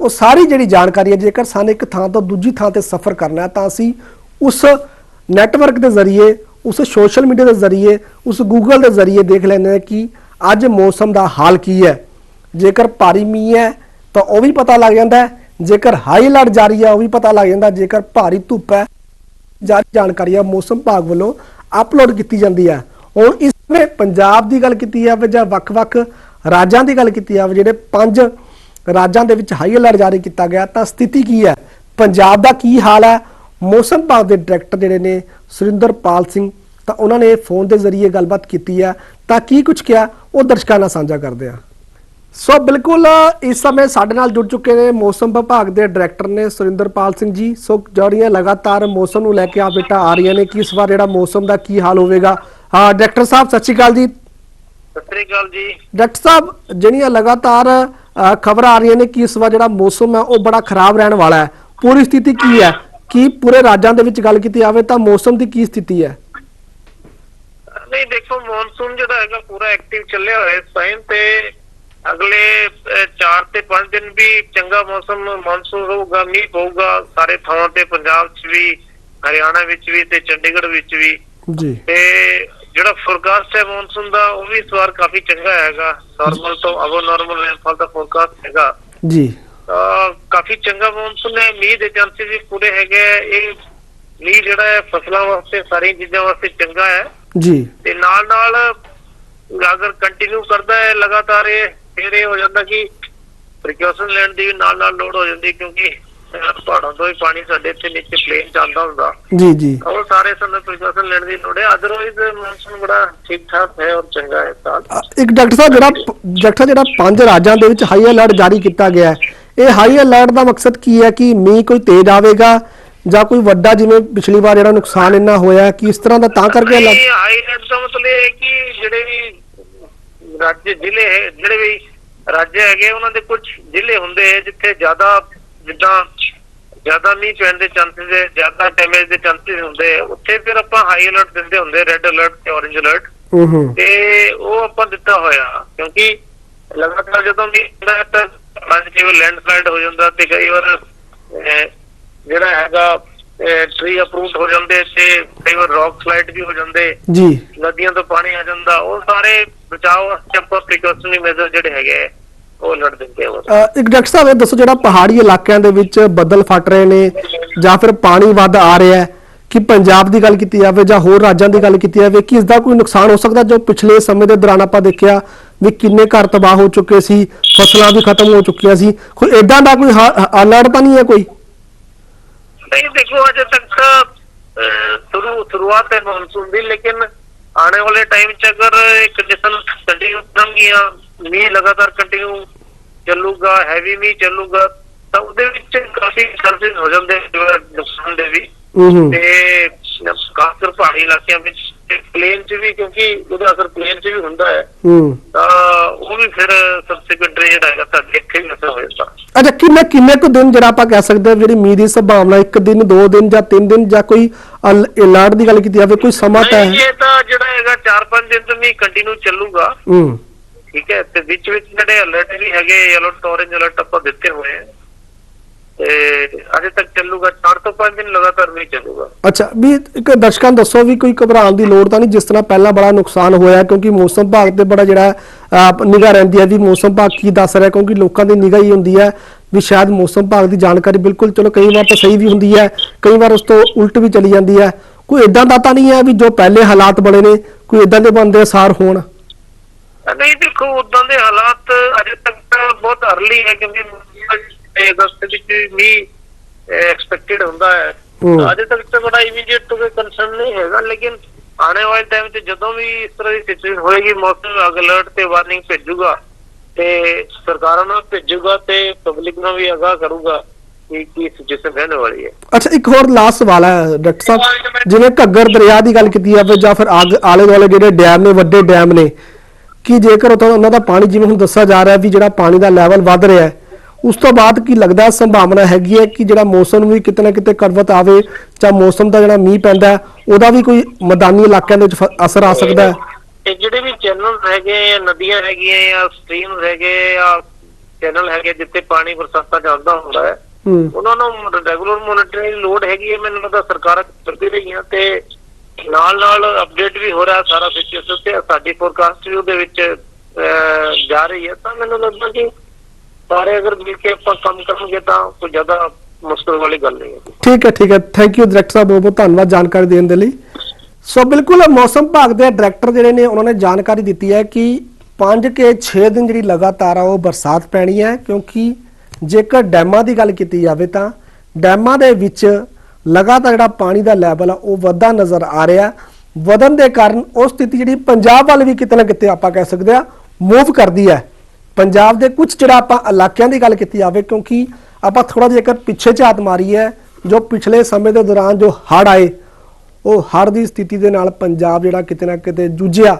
ਉਹ ਸਾਰੀ ਜਿਹੜੀ ਜਾਣਕਾਰੀ ਹੈ, ਜੇਕਰ ਸਾਨੂੰ ਇੱਕ ਥਾਂ ਤੋਂ ਦੂਜੀ ਥਾਂ ਤੇ ਸਫ਼ਰ ਕਰਨਾ ਹੈ, ਤਾਂ ਅਸੀਂ ਉਸ ਨੈਟਵਰਕ ਦੇ ਜ਼ਰੀਏ, ਉਸ ਸੋਸ਼ਲ ਮੀਡੀਆ ਦੇ ਜ਼ਰੀਏ, ਉਸ ਗੂਗਲ ਦੇ ਜ਼ਰੀਏ ਦੇਖ ਲੈਂਦੇ ਹਾਂ ਕਿ ਅੱਜ ਮੌਸਮ ਦਾ ਹਾਲ ਕੀ ਹੈ। ਜੇਕਰ ਭਾਰੀ ਮੀਂਹ ਹੈ, ਤਾਂ ਉਹ ਵੀ ਪਤਾ ਲੱਗ ਜਾਂਦਾ ਹੈ। ਜੇਕਰ ਹਾਈ ਅਲਰਟ ਜਾਰੀ ਹੈ, ਉਹ ਵੀ ਪਤਾ ਲੱਗ ਜਾਂਦਾ ਜੇਕਰ ਭਾਰੀ ਧੁੱਪ ਹੈ, ਜਾਰੀ ਜਾਣਕਾਰੀ ਹੈ, ਮੌਸਮ ਵਿਭਾਗ ਵੱਲੋਂ ਅਪਲੋਡ ਕੀਤੀ ਜਾਂਦੀ ਹੈ। ਹੁਣ ਇਸ ਵੇਲੇ ਪੰਜਾਬ ਦੀ ਗੱਲ ਕੀਤੀ ਜਾਵੇ ਜਾਂ ਵੱਖ-ਵੱਖ ਰਾਜਾਂ ਦੀ ਗੱਲ ਕੀਤੀ ਜਾਵੇ, ਜਿਹੜੇ ਪੰਜ ਰਾਜਾਂ ਦੇ ਵਿੱਚ ਹਾਈ ਅਲਰਟ ਜਾਰੀ ਕੀਤਾ ਗਿਆ। ਤਾਂ ਸਥਿਤੀ ਕੀ ਹੈ? ਪੰਜਾਬ ਦਾ ਕੀ ਹਾਲ ਹੈ? ਮੌਸਮ ਵਿਭਾਗ ਦੇ ਡਾਇਰੈਕਟਰ ਜਿਹੜੇ ਨੇ ਸੁਰਿੰਦਰਪਾਲ ਸਿੰਘ ਤਾਂ ਉਹਨਾਂ ਨੇ ਫੋਨ ਦੇ ਜ਼ਰੀਏ ਗੱਲਬਾਤ ਕੀਤੀ ਹੈ। ਤਾਂ ਕੀ ਕੁਝ ਕਿਹਾ? ਉਹ ਦਰਸ਼ਕਾਂ ਨਾਲ ਸਾਂਝਾ ਕਰਦੇ ਆ ਸੋ ਬਿਲਕੁਲ ਇਸ ਸਮੇਂ ਸਾਡੇ ਨਾਲ ਜੁੜ ਚੁੱਕੇ ਨੇ ਮੌਸਮ ਵਿਭਾਗ ਦੇ ਡਾਇਰੈਕਟਰ ਨੇ ਸੁਰਿੰਦਰਪਾਲ ਸਿੰਘ ਜੀ। ਸੋ ਜਿਹੜੀਆਂ ਲਗਾਤਾਰ ਮੌਸਮ ਨੂੰ ਲੈ ਕੇ ਅਪਡੇਟਾਂ ਆ ਰਹੀਆਂ ਨੇ ਕਿ ਇਸ ਵਾਰ ਜਿਹੜਾ ਮੌਸਮ ਦਾ ਕੀ ਹਾਲ ਹੋਵੇਗਾ? ਹਾਂ ਡਾਇਰੈਕਟਰ ਸਾਹਿਬ ਸਤਿ ਸ਼੍ਰੀ ਅਕਾਲ ਜੀ। ਸਤਿ ਸ੍ਰੀ ਅਕਾਲ ਜੀ। ਡਾਕਟਰ ਸਾਹਿਬ ਜਿਹੜੀਆਂ ਲਗਾਤਾਰ ਖਬਰਾਂ ਆ ਰਹੀਆਂ ਨੇ ਕਿ ਇਸ ਵਾਰ ਜਿਹੜਾ ਮੌਸਮ ਹੈ ਉਹ ਬੜਾ ਖਰਾਬ ਰਹਿਣ ਵਾਲਾ ਹੈ। ਪੂਰੀ ਸਥਿਤੀ ਕੀ ਹੈ? ਕੀ ਪੂਰੇ ਰਾਜਾਂ ਦੇ ਵਿੱਚ ਗੱਲ ਕੀਤੀ ਜਾਵੇ ਤਾਂ ਮੌਸਮ ਦੀ ਕੀ ਸਥਿਤੀ ਹੈ? ਨਹੀਂ ਦੇਖੋ ਮੌਨਸੂਨ ਜਿਹੜਾ ਹੈਗਾ ਪੂਰਾ ਐਕਟਿਵ ਚੱਲਿਆ ਹੋਇਆ ਇਸ ਟਾਈਮ ਤੇ ਅਗਲੇ 4 ਤੇ 5 ਦਿਨ ਵੀ ਚੰਗਾ ਮੌਸਮ ਮੌਨਸੂਨ ਰਹੂਗਾ ਮੀਂਹ ਪਊਗਾ ਸਾਰੇ ਥਾਵਾਂ ਤੇ ਪੰਜਾਬ 'ਚ ਵੀ ਹਰਿਆਣਾ ਵਿੱਚ ਵੀ ਤੇ ਚੰਡੀਗੜ੍ਹ ਵਿੱਚ ਵੀ। ਜੀ। ਤੇ ਜਿਹੜਾ ਫੋਰਕਾਸਟ ਹੈ ਮੌਨਸੂਨ ਦਾ ਉਹ ਵੀ ਇਸ ਵਾਰ ਕਾਫੀ ਚੰਗਾ ਹੈਗਾ। ਨਾਰਮਲ ਤੋਂ ਅਬੋ ਨਾਰਮਲ ਰੇਨਫਾਲ ਦਾ ਫੋਰਕਾਸਟ ਹੈਗਾ। ਜੀ। ਕਾਫੀ ਚੰਗਾ ਮੌਨਸੂਨ ਹੈ। ਮੀਂਹ ਦੇ ਚਾਂਸਸ ਵੀ ਪੂਰੇ ਹੈਗੇ। ਇਹ ਮੀਂਹ ਜਿਹੜਾ ਹੈ ਫਸਲਾਂ ਵਾਸਤੇ ਸਾਰੀਆਂ ਚੀਜ਼ਾਂ ਵਾਸਤੇ ਚੰਗਾ ਹੈ। ਜੀ। ਤੇ ਨਾਲ ਨਾਲ ਅਗਰ ਕੰਟੀਨਿਊ ਕਰਦਾ ਹੈ ਲਗਾਤਾਰ ਇਹ ਫਿਰ ਇਹ ਹੋ ਜਾਂਦਾ ਕਿ ਪ੍ਰੀਕਾਸ਼ਨ ਲੈਣ ਦੀ ਵੀ ਨਾਲ ਨਾਲ ਲੋੜ ਹੋ ਜਾਂਦੀ ਕਿਉਂਕਿ ਪਹਾੜਾਂ ਤੋਂ ਹੀ ਪਾਣੀ ਸਾਡੇ ਇੱਥੇ ਨੀਚੇ ਪਲੇਨ ਚੱਲਦਾ ਹੁੰਦਾ। ਜੀ ਜੀ। ਉਹ ਸਾਰੇ ਸਾਨੂੰ ਪ੍ਰੀਕਾਸ਼ਨ ਲੈਣ ਦੀ ਲੋੜ ਹੈ। ਅਦਰਵਾਈਜ਼ ਮੌਨਸੂਨ ਬੜਾ ਠੀਕ ਠਾਕ ਹੈ ਔਰ ਚੰਗਾ ਹੈ ਸਾਲ ਇੱਕ ਡਾਕਟਰ ਸਾਹਿਬ ਜਿਹੜਾ ਡਾਕਟਰ ਜਿਹੜਾ ਪੰਜ ਰਾਜਾਂ ਦੇ ਵਿੱਚ ਹਾਈ ਅਲਰਟ ਜਾਰੀ ਕੀਤਾ ਗਿਆ ਹੈ ਇਹ ਹਾਈ ਅਲਰਟ ਦਾ ਮਕਸਦ ਕੀ ਹੈ ਕਿ ਮੀਂਹ ਕੋਈ ਤੇਜ਼ ਆਵੇਗਾ ਜਾਂ ਕੋਈ ਵੱਡਾ ਜਿਵੇਂ ਪਿਛਲੀ ਵਾਰ ਜਿਹੜਾ ਨੁਕਸਾਨ ਇੰਨਾ ਹੋਇਆ ਕਿ ਇਸ ਤਰ੍ਹਾਂ ਦਾ ਤਾਂ ਕਰਕੇ ਅਲਰਟ ਹਾਈ ਰੇਟ ਦਾ ਮਤਲਬ ਇਹ ਹੈ ਕਿ ਜਿਹੜੇ ਵੀ ਰਾਜ ਜ਼ਿਲ੍ਹੇ ਹੈ ਜਿਹੜੇ ਵੀ ਰਾਜ ਹੈਗੇ ਉਹਨਾਂ ਦੇ ਕੁਝ ਜ਼ਿਲ੍ਹੇ ਹੁੰਦੇ ਹੈ ਜਿੱਥੇ ਜ਼ਿਆਦਾ ਜਿੱਦਾਂ ਜ਼ਿਆਦਾ ਮੀਂਹ ਪੈਣ ਦੇ ਚਾਂਸਸ ਹੈ ਜ਼ਿਆਦਾ ਡੈਮੇਜ ਦੇ ਚਾਂਸਸ ਹੁੰਦੇ ਉੱਥੇ ਫਿਰ ਆਪਾਂ ਹਾਈ ਅਲਰਟ ਦਿੰਦੇ ਹੁੰਦੇ ਰੈੱਡ ਅਲਰਟ ਤੇ ਔਰੇਂਜ ਅਲਰਟ ਹੂੰ ਹੂੰ ਤੇ ਉਹ ਆਪਾਂ ਦਿੱਤਾ ਹੋਇਆ ਕਿਉਂਕਿ ਲਗਾਤਾਰ ਜਦੋਂ ਵੀ ਤਾਂ ਜਿਵੇਂ ਲੈਂਡਸਲਾਈਡ ਹੋ ਜਾਂਦਾ ਤੇ ਕਈ ਵਾਰ ਜਿਹੜਾ ਹੈਗਾ ਟਰੀ ਅਪਰੂਵਡ ਹੋ ਜਾਂਦੇ ਤੇ ਕਈ ਵਾਰ ਰੌਕ ਸਲਾਈਡ ਵੀ ਹੋ ਜਾਂਦੇ। ਜੀ। ਨਦੀਆਂ ਤੋਂ ਪਾਣੀ ਆ ਜਾਂਦਾ ਉਹ ਸਾਰੇ ਬਚਾਅ ਵਾਸਤੇ ਆਪਾਂ ਪ੍ਰੀਕਾਸ਼ਨਰੀ ਮੈਜ਼ਰ ਜਿਹੜੇ ਹੈਗੇ ਆ, ਉਹ ਲੜ ਦਿੰਦੇ ਆ ਅ, ਇੱਕ ਡਾਕਟਰ ਸਾਹਿਬ ਇਹ ਦੱਸੋ ਜਿਹੜਾ ਪਹਾੜੀ ਇਲਾਕਿਆਂ ਦੇ ਵਿੱਚ ਬੱਦਲ ਫਟ ਰਹੇ ਨੇ ਜਾਂ ਫਿਰ ਪਾਣੀ ਵੱਧ ਆ ਰਿਹਾ ਹੈ ਕਿ ਪੰਜਾਬ ਦੀ ਗੱਲ ਕੀਤੀ ਜਾਵੇ ਜਾਂ ਹੋਰ ਰਾਜਾਂ ਦੀ ਗੱਲ ਕੀਤੀ ਜਾਵੇ ਕਿ ਇਸ ਦਾ ਕੋਈ ਨੁਕਸਾਨ ਹੋ ਸਕਦਾ ਜੋ ਪਿਛਲੇ ਸਮੇਂ ਦੇ ਦੌਰਾਨ ਆਪਾਂ ਦੇਖਿਆ ਵੀ ਕਿੰਨੇ ਘਰ ਤਬਾਹ ਹੋ ਚੁੱਕੇ ਸੀ ਫਸਲਾਂ ਵੀ ਖਤਮ ਹੋ ਚੁੱਕੀਆਂ ਸੀ ਕੋਈ ਇਦਾਂ ਦਾ ਕੋਈ ਅਲਰਟ ਤਾਂ ਨਹੀਂ ਹੈ ਕੋਈ? ਨਹੀਂ ਦੇਖੋ ਅਜੇ ਤੱਕ ਤਾਂ ਅਹ, ਸ਼ੁਰੂ ਸ਼ੁਰੂਆਤ ਹੈ ਮੌਨਸੂਨ ਦੀ ਲੇਕਿਨ ਆने ਵਾਲੇ ਟਾਈਮ ਚ ਅਗਰ ਇੱਕ ਕੰਡੀਸ਼ਨ ਕੰਟੀਨਿਊ ਕਰਨਗੀਆਂ ਮੀਂਹ ਲਗਾਤਾਰ ਕੰਟੀਨਿਊ ਚੱਲੂਗਾ ਹੈਵੀ ਮੀਂਹ ਚੱਲੂਗਾ ਤਾਂ ਉਹਦੇ ਵਿੱਚ ਕਾਫੀ ਚਾਂਸਸ ਹੋ ਜਾਂਦੇ ਨੁਕਸਾਨ ਦੇ ਵੀ। ਤੇ ਕਰ ਪਹਾੜੀ ਇਲਾਕਿਆਂ ਵਿੱਚ ਪਲੇਨ 'ਚ ਵੀ ਕਿਉਂਕਿ ਉਹਦਾ ਅਸਰ ਪਲੇਨ 'ਚ ਵੀ ਹੁੰਦਾ ਹੈ। ਤਾਂ ਉਹ ਵੀ ਫਿਰ ਸਬਸੀਕੁਐਂਟ ਜਿਹੜਾ ਹੈਗਾ ਤੁਹਾਡੇ ਇੱਥੇ ਵੀ ਅਸਰ ਹੋ ਜਾਂਦਾ ਅੱਛਾ ਕਿੰਨੇ ਕਿੰਨੇ ਕੁ ਦਿਨ ਜਿਹੜਾ ਆਪਾਂ ਕਹਿ ਸਕਦੇ ਹਾਂ ਜਿਹੜੀ ਮੀਂਹ ਦੀ ਸੰਭਾਵਨਾ ਇੱਕ ਦਿਨ ਦੋ ਦਿਨ ਜਾਂ ਤਿੰਨ ਦਿਨ ਜਾਂ ਕੋਈ ਅਲਰਟ ਦੀ ਗੱਲ ਕੀਤੀ ਜਾਵੇ ਕੋਈ ਸਮਾਂ ਹੈ? ਇਹ ਤਾਂ ਜਿਹੜਾ ਹੈਗਾ 4-5 ਦਿਨ ਤੋਂ ਵੀ ਕੰਟੀਨਿਊ ਚੱਲੂਗਾ। ਠੀਕ ਹੈ, ਤੇ ਵਿੱਚ ਵਿੱਚ ਜਿਹੜੇ ਅਲਰਟ ਵੀ ਹੈਗੇ ਯੈਲੋ ਔਰੇਂਜ ਅਲਰਟ ਆਪਾਂ ਦਿੱਤੇ ਹੋਏ ਆ। ਤੇ ਅਜੇ ਤੱਕ ਚੱਲੂਗਾ 4 ਤੋਂ 5 ਦਿਨ ਲਗਾਤਾਰ ਵੀ ਚੱਲੂਗਾ। ਅੱਛਾ, ਵੀ ਇੱਕ ਦਰਸ਼ਕਾਂ ਦੱਸੋ ਵੀ ਕੋਈ ਘਬਰਾਉਣ ਦੀ ਲੋੜ ਤਾਂ ਨਹੀਂ, ਜਿਸ ਤਰ੍ਹਾਂ ਪਹਿਲਾਂ ਬੜਾ ਨੁਕਸਾਨ ਹੋਇਆ, ਕਿਉਂਕਿ ਮੌਸਮ ਵਿਭਾਗ ਤੇ ਬੜਾ ਜਿਹੜਾ ਨਿਗਾਹ ਰਹਿੰਦੀ ਹੈ ਵੀ ਮੌਸਮ ਵਿਭਾਗ ਕੀ ਦੱਸ ਰਿਹਾ, ਕਿਉਂਕਿ ਲੋਕਾਂ ਦੀ ਨਿਗਾਹ ਹੀ ਹੁੰਦੀ ਹੈ ਵੀ ਸ਼ਾਇਦ ਮੌਸਮ ਵਿਭਾਗ ਦੀ ਜਾਣਕਾਰੀ ਬਿਲਕੁਲ, ਚਲੋ ਕਈ ਵਾਰ ਤਾਂ ਸਹੀ ਵੀ ਹੁੰਦੀ ਹੈ, ਕਈ ਵਾਰ ਉਸ ਤੋਂ ਉਲਟ ਵੀ ਚਲੀ ਜਾਂਦੀ ਹੈ। ਕੋਈ ਇਦਾਂ ਦਾ ਤਾਂ ਨਹੀਂ ਹੈ ਵੀ ਜੋ ਪਹਿਲੇ ਹਾਲਾਤ ਬਣੇ ਨੇ, ਕੋਈ ਇਦਾਂ ਦੇ ਬੰਦੇ ਸਾਰ ਹੋਣ। ਨਹੀਂ ਦੇਖੋ ਉਦਾਂ ਦੇ ਹਾਲਾਤ ਅਜੇ ਤੱਕ ਤਾਂ ਬਹੁਤ ਅਰਲੀ ਹੈ ਕਿਉਂਕਿ ਅਗਸਤ ਵਿੱਚ ਮੀਂਹ ਐਕਸਪੈਕਟਡ ਹੁੰਦਾ ਹੈ। ਅਜੇ ਤੱਕ ਤਾਂ ਬੜਾ ਇਮੀਡੀਏਟ ਤੋਂ ਕੋਈ ਕੰਸਰਨ ਨਹੀਂ ਹੈਗਾ ਲੇਕਿਨ ਆਉਣੇ ਵਾਲੇ ਟਾਈਮ ਤੇ ਜਦੋਂ ਵੀ ਇਸ ਤਰ੍ਹਾਂ ਦੀ ਸਿਚੁਏਸ਼ਨ ਹੋਏਗੀ ਮੌਸਮ ਅਲਰਟ ਤੇ ਵਾਰਨਿੰਗ ਭੇਜੂਗਾ ਤੇ ਸਰਕਾਰਾਂ ਨੂੰ ਭੇਜੂਗਾ ਤੇ ਪਬਲਿਕ ਨੂੰ ਵੀ ਅਗਾਹ ਕਰੂਗਾ ਕਿ ਕੀ ਸਿਚੁਏਸ਼ਨ ਰਹਿਣ ਵਾਲੀ ਹੈ। ਅੱਛਾ ਇੱਕ ਹੋਰ ਲਾਸਟ ਸਵਾਲ ਹੈ ਡਾਕਟਰ ਸਾਹਿਬ। ਜਿਵੇਂ ਘੱਗਰ ਦਰਿਆ ਦੀ ਗੱਲ ਕੀਤੀ ਜਾਵੇ ਜਾਂ ਫਿਰ ਆਲੇ ਦੁਆਲੇ ਜਿਹੜੇ ਡੈਮ ਨੇ ਵੱਡੇ ਡੈਮ ਨੇ ਕਿ ਜੇਕਰ ਉੱਥੋਂ ਉਹਨਾਂ ਦਾ ਪਾਣੀ ਜਿਵੇਂ ਹੁਣ ਦੱਸਿਆ ਜਾ ਰਿਹਾ ਵੀ ਜਿਹੜਾ ਪਾਣੀ ਦਾ ਲੈਵਲ ਵੱਧ ਰਿਹਾ ਹੈ ਉਸ ਤੋਂ ਬਾਅਦ ਕੀ ਲੱਗਦਾ ਸੰਭਾਵਨਾ ਹੈਗੀ ਹੈ ਕਿ ਜਿਹੜਾ ਮੌਸਮ ਵੀ ਕਿਤੇ ਨਾ ਕਿਤੇ ਕਰਵਤ ਆਵੇ ਜਾਂ ਮੌਸਮ ਦਾ ਜਿਹੜਾ ਮੀਂਹ ਪੈਂਦਾ ਉਹਦਾ ਵੀ ਕੋਈ ਮੈਦਾਨੀ ਇਲਾਕਿਆਂ ਦੇ ਵਿੱਚ ਅਸਰ ਆ ਸਕਦਾ ਹੈ? ਇਹ ਜਿਹੜੇ ਵੀ ਚੈਨਲ ਹੈਗੇ ਆ ਨਦੀਆਂ ਹੈਗੀਆਂ ਜਾਂ ਸਟ੍ਰੀਮਸ ਹੈਗੇ ਆ ਚੈਨਲ ਹੈਗੇ ਜਿੱਥੇ ਪਾਣੀ ਬਰਸਾਤਾਂ ਚੱਲਦਾ ਹੁੰਦਾ ਹੈ ਉਹਨਾਂ ਨੂੰ ਰੈਗੂਲਰ ਮੋਨੀਟਰਿੰਗ ਲੋੜ ਹੈਗੀ ਹੈ ਮੈਨੂੰ ਲੱਗਦਾ ਸਰਕਾਰਾਂ ਕਰਦੀ ਰਹੀਆਂ ਤੇ ਨਾਲ ਨਾਲ ਅਪਡੇਟ ਵੀ ਹੋ ਰਿਹਾ ਸਾਰਾ ਸਿਚੁਏਸ਼ਨ ਤੇ ਸਾਡੀ ਫੋਰਕਾਸਟ ਵੀ ਉਹਦੇ ਵਿੱਚ ਜਾ ਰਹੀ ਹੈ। ਤਾਂ ਮੈਨੂੰ ਲੱਗਦਾ ਕਿ ਸਾਰੇ ਅਗਰ ਮਿਲ ਕੇ ਆਪਾਂ ਕੰਮ ਕਰਾਂਗੇ ਤਾਂ ਕੋਈ ਜ਼ਿਆਦਾ ਮੁਸ਼ਕਲ ਵਾਲੀ ਗੱਲ ਨਹੀਂ ਹੈ। ਠੀਕ ਹੈ ਠੀਕ ਹੈ। ਥੈਂਕ ਯੂ ਡਾਇਰੈਕਟਰ ਸਾਹਿਬ ਬਹੁਤ ਬਹੁਤ ਧੰਨਵਾਦ ਜਾਣਕਾਰੀ ਦੇਣ ਦੇ ਲਈ। ਸੋ ਬਿਲਕੁਲ ਮੌਸਮ ਵਿਭਾਗ ਦੇ ਡਾਇਰੈਕਟਰ ਜਿਹੜੇ ਨੇ, ਉਹਨਾਂ ਨੇ ਜਾਣਕਾਰੀ ਦਿੱਤੀ ਹੈ ਕਿ 5 ਕੇ 6 ਦਿਨ ਜਿਹੜੀ ਲਗਾਤਾਰ ਆ, ਉਹ ਬਰਸਾਤ ਪੈਣੀ ਹੈ, ਕਿਉਂਕਿ ਜੇਕਰ ਡੈਮਾਂ ਦੀ ਗੱਲ ਕੀਤੀ ਜਾਵੇ ਤਾਂ ਡੈਮਾਂ ਦੇ ਵਿੱਚ ਲਗਾਤਾਰ ਜਿਹੜਾ ਪਾਣੀ ਦਾ ਲੈਵਲ ਆ, ਉਹ ਵਧਦਾ ਨਜ਼ਰ ਆ ਰਿਹਾ। ਵਧਣ ਦੇ ਕਾਰਨ ਉਹ ਸਥਿਤੀ ਜਿਹੜੀ ਪੰਜਾਬ ਵੱਲ ਵੀ ਕਿਤੇ ਨਾ ਕਿਤੇ ਆਪਾਂ ਕਹਿ ਸਕਦੇ ਆ ਮੂਵ ਕਰਦੀ ਹੈ। ਪੰਜਾਬ ਦੇ ਕੁਝ ਜਿਹੜਾ ਆਪਾਂ ਇਲਾਕਿਆਂ ਦੀ ਗੱਲ ਕੀਤੀ ਜਾਵੇ, ਕਿਉਂਕਿ ਆਪਾਂ ਥੋੜਾ ਜਿਹਾ ਜੇਕਰ ਪਿੱਛੇ ਝਾਤ ਮਾਰੀ ਹੈ, ਜੋ ਪਿਛਲੇ ਸਮੇਂ ਦੇ ਦੌਰਾਨ ਜੋ ਹੜ੍ਹ ਆਏ, ਉਹ ਹੜ੍ਹ ਦੀ ਸਥਿਤੀ ਦੇ ਨਾਲ ਪੰਜਾਬ ਜਿਹੜਾ ਕਿਤੇ ਨਾ ਕਿਤੇ ਜੂਝਿਆ,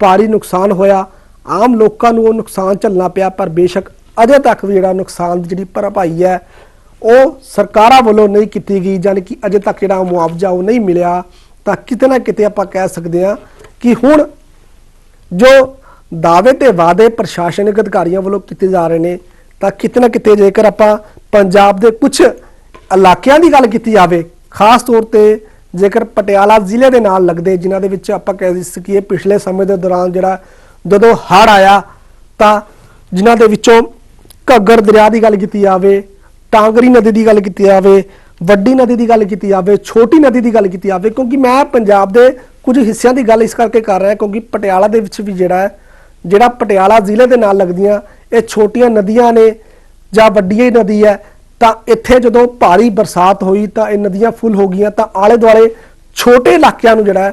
ਭਾਰੀ ਨੁਕਸਾਨ ਹੋਇਆ। ਆਮ ਲੋਕਾਂ ਨੂੰ ਉਹ ਨੁਕਸਾਨ ਝੱਲਣਾ ਪਿਆ, ਪਰ ਬੇਸ਼ੱਕ ਅਜੇ ਤੱਕ ਵੀ ਜਿਹੜਾ ਨੁਕਸਾਨ ਦੀ ਜਿਹੜੀ ਭਰਪਾਈ ਹੈ ਉਹ ਸਰਕਾਰਾਂ ਵੱਲੋਂ ਨਹੀਂ ਕੀਤੀ ਗਈ ਯਾਨੀ ਕਿ ਅਜੇ ਤੱਕ ਜਿਹੜਾ ਮੁਆਵਜ਼ਾ ਉਹ ਨਹੀਂ ਮਿਲਿਆ, ਤਾਂ ਕਿਤੇ ਨਾ ਕਿਤੇ ਆਪਾਂ ਕਹਿ ਸਕਦੇ ਹਾਂ ਕਿ ਹੁਣ ਜੋ ਦਾਅਵੇ ਤੇ ਵਾਅਦੇ ਪ੍ਰਸ਼ਾਸਨਿਕ ਅਧਿਕਾਰੀਆਂ ਵੱਲੋਂ ਕੀਤੇ ਜਾ ਰਹੇ ਨੇ, ਤਾਂ ਕਿਤੇ ਨਾ ਕਿਤੇ ਜੇਕਰ ਆਪਾਂ ਪੰਜਾਬ ਦੇ ਕੁਝ ਇਲਾਕਿਆਂ ਦੀ ਗੱਲ ਕੀਤੀ ਜਾਵੇ, ਖਾਸ ਤੌਰ ਤੇ ਜੇਕਰ ਪਟਿਆਲਾ ਜ਼ਿਲ੍ਹੇ ਦੇ ਨਾਲ ਲੱਗਦੇ, ਜਿਨ੍ਹਾਂ ਦੇ ਵਿੱਚ ਆਪਾਂ ਕਹਿ ਸਕੀਏ ਪਿਛਲੇ ਸਮੇਂ ਦੇ ਦੌਰਾਨ ਜਿਹੜਾ ਜਦੋਂ ਹੜ੍ਹ ਆਇਆ, ਤਾਂ ਜਿਨ੍ਹਾਂ ਦੇ ਵਿੱਚੋਂ ਘੱਗਰ ਦਰਿਆ ਦੀ ਗੱਲ ਕੀਤੀ ਜਾਵੇ ਟਾਂਗਰੀ ਨਦੀ ਦੀ ਗੱਲ ਕੀਤੀ ਜਾਵੇ, ਵੱਡੀ ਨਦੀ ਦੀ ਗੱਲ ਕੀਤੀ ਜਾਵੇ, ਛੋਟੀ ਨਦੀ ਦੀ ਗੱਲ ਕੀਤੀ ਜਾਵੇ, ਕਿਉਂਕਿ ਮੈਂ ਪੰਜਾਬ ਦੇ ਕੁਝ ਹਿੱਸਿਆਂ ਦੀ ਗੱਲ ਇਸ ਕਰਕੇ ਕਰ ਰਿਹਾ, ਕਿਉਂਕਿ ਪਟਿਆਲਾ ਦੇ ਵਿੱਚ ਵੀ ਜਿਹੜਾ ਹੈ, ਜਿਹੜਾ ਪਟਿਆਲਾ ਜ਼ਿਲ੍ਹੇ ਦੇ ਨਾਲ ਲੱਗਦੀਆਂ, ਇਹ ਛੋਟੀਆਂ ਨਦੀਆਂ ਨੇ ਜਾਂ ਵੱਡੀ ਹੀ ਨਦੀ ਹੈ, ਤਾਂ ਇੱਥੇ ਜਦੋਂ ਭਾਰੀ ਬਰਸਾਤ ਹੋਈ, ਤਾਂ ਇਹ ਨਦੀਆਂ ਫੁੱਲ ਹੋ ਗਈਆਂ, ਤਾਂ ਆਲੇ ਦੁਆਲੇ ਛੋਟੇ ਇਲਾਕਿਆਂ ਨੂੰ ਜਿਹੜਾ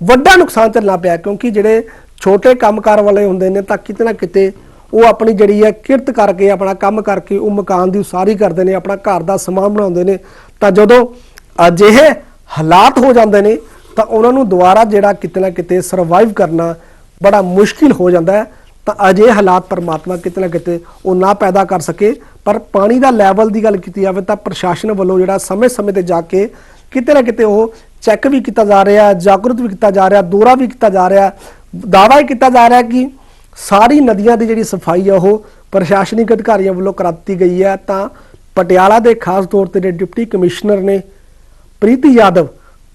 ਵੱਡਾ ਨੁਕਸਾਨ ਝੱਲਣਾ ਪਿਆ, ਕਿਉਂਕਿ ਜਿਹੜੇ ਛੋਟੇ ਕੰਮਕਾਰ ਵਾਲੇ ਹੁੰਦੇ ਨੇ, ਤਾਂ ਕਿਤੇ ਨਾ ਕਿਤੇ ਉਹ ਆਪਣੀ ਜਿਹੜੀ ਹੈ ਕਿਰਤ ਕਰਕੇ, ਆਪਣਾ ਕੰਮ ਕਰਕੇ ਉਹ ਮਕਾਨ ਦੀ ਉਸਾਰੀ ਕਰਦੇ ਨੇ, ਆਪਣਾ ਘਰ ਦਾ ਸਮਾਨ ਬਣਾਉਂਦੇ ਨੇ। ਤਾਂ ਜਦੋਂ ਅਜਿਹੇ ਹਾਲਾਤ ਹੋ ਜਾਂਦੇ ਨੇ, ਤਾਂ ਉਹਨਾਂ ਨੂੰ ਦੁਬਾਰਾ ਜਿਹੜਾ ਕਿਤੇ ਨਾ ਕਿਤੇ ਸਰਵਾਈਵ ਕਰਨਾ ਬੜਾ ਮੁਸ਼ਕਿਲ ਹੋ ਜਾਂਦਾ ਹੈ। ਤਾਂ ਅਜੇ ਹਾਲਾਤ ਪਰਮਾਤਮਾ ਕਿਤੇ ਨਾ ਕਿਤੇ ਉਹ ਨਾ ਪੈਦਾ ਕਰ ਸਕੇ। ਪਰ ਪਾਣੀ ਦਾ ਲੈਵਲ ਦੀ ਗੱਲ ਕੀਤੀ ਜਾਵੇ ਤਾਂ ਪ੍ਰਸ਼ਾਸਨ ਵੱਲੋਂ ਜਿਹੜਾ ਸਮੇਂ-ਸਮੇਂ ਤੇ ਜਾ ਕੇ ਕਿਤੇ ਨਾ ਕਿਤੇ ਉਹ ਚੈੱਕ ਵੀ ਕੀਤਾ ਜਾ ਰਿਹਾ, ਜਾਗਰੂਕ ਵੀ ਕੀਤਾ ਜਾ ਰਿਹਾ, ਦੌਰਾ ਵੀ ਕੀਤਾ ਜਾ ਰਿਹਾ। ਦਾਅਵਾ ਇਹ ਕੀਤਾ ਜਾ ਰਿਹਾ ਕਿ ਸਾਰੀ ਨਦੀਆਂ ਦੀ ਜਿਹੜੀ ਸਫ਼ਾਈ ਆ ਉਹ ਪ੍ਰਸ਼ਾਸਨਿਕ ਅਧਿਕਾਰੀਆਂ ਵੱਲੋਂ ਕਰਾ ਦਿੱਤੀ ਗਈ ਹੈ। ਤਾਂ ਪਟਿਆਲਾ ਦੇ ਖਾਸ ਤੌਰ ਤੇ ਜਿਹੜੇ ਡਿਪਟੀ ਕਮਿਸ਼ਨਰ ਨੇ ਪ੍ਰੀਤੀ ਯਾਦਵ,